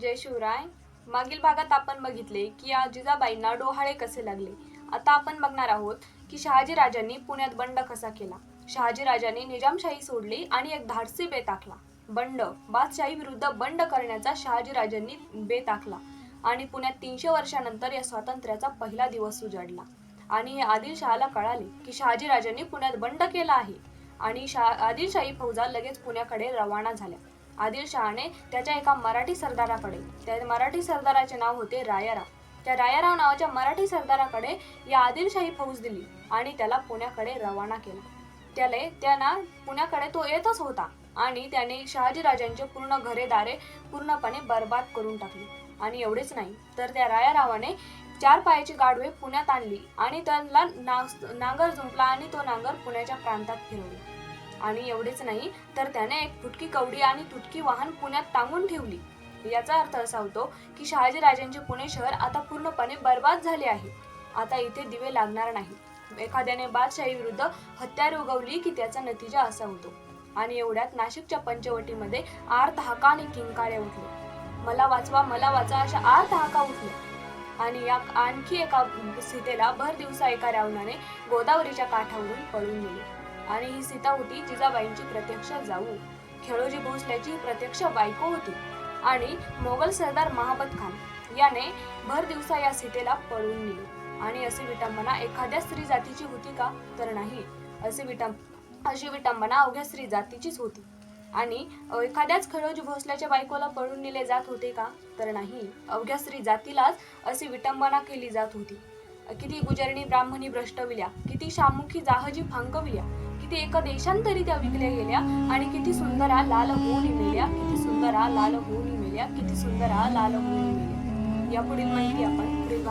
जय शिवराय. मागील भागात आपण बघितले की या जिजाबाईंना डोहाळे कसे लागले? आता आपण बघणार आहोत की शहाजी राजांनी पुण्यात बंड कसा केला? शहाजी राजांनी निजामशाही सोडली आणि एक धाडसी बेत आखला. बंड बादशाही विरुद्ध बंड करण्याचा शहाजी राजांनी बेत आखला आणि पुण्यात तीनशे वर्षानंतर या स्वातंत्र्याचा पहिला दिवस उजाडला. आणि हे आदिलशहाला कळाले की शहाजी राजांनी पुण्यात बंड केला आहे आणि शहा आदिलशाही फौजा लगेच पुण्याकडे रवाना झाल्या. आदिलशहाने त्याच्या एका मराठी सरदाराकडे त्या मराठी सरदाराचे नाव होते रायाराव. त्या रायाराव नावाच्या मराठी सरदाराकडे या आदिलशाही फौज दिली आणि त्याला पुण्याकडे रवाना केला. त्याला त्यांना पुण्याकडे तो येतच होता आणि त्याने शहाजी राजांचे पूर्ण घरेदारे पूर्णपणे बर्बाद करून टाकली. आणि एवढेच नाही तर त्या रायारावाने चार पायाची गाढवे पुण्यात आणली आणि त्यांना ना- नांगर जुंपला आणि तो नांगर पुण्याच्या प्रांतात फिरवला. आणि एवढेच नाही तर त्याने एक फुटकी कवडी आणि तुटकी वाहन पुण्यात टांगून ठेवली. याचा अर्थ असा होतो की शहाजी राजांचे पुणे शहर आता पूर्णपणे बर्बाद झाले आहे. आता इथे दिवे लागणार नाही. एखाद्याने बादशाही विरुद्ध हत्यारे उगवली की त्याचा नतीजा असा होतो. आणि एवढ्यात नाशिकच्या पंचवटीमध्ये आर्त हाका आणि किंकाळ्या उठले. मला वाचवा मला वाचा अशा आर्त हाका उठल्या. आणि या आणखी एका सीतेला भर दिवसा एका रावणाने गोदावरीच्या काठावरून पळून नेले. आणि ही सीता होती जिजाबाईंची प्रत्यक्ष जाऊ. खेळोजी भोसल्याची प्रत्यक्ष बायको होती. आणि मोगल सरदार महाबत खान याने भर दिवसा या सीतेला पळून नेले. आणि अशी विटंबना एखाद्या स्त्री जातीची होती का? तर नाही. अशी विटंब अशी विटंबना अवघ्या स्त्री जातीचीच होती. आणि एखाद्याच खळोजी भोसल्याच्या बायकोला पळून नेले जात होते का? तर नाही. अवघ्या स्त्री जातीलाच अशी विटंबना केली जात होती. किती गुजरणी ब्राह्मणी भ्रष्टविल्या किती शामुखी जाहजी फांकविल्या किती एका देशांतरी त्या विकल्या गेल्या आणि किती सुंदरा लाल होऊन मेल्या किती सुंदरा लाल होऊन मेल्या किती सुंदरा लाल होऊन मेल्या. यापुढील माहिती आपण पुढील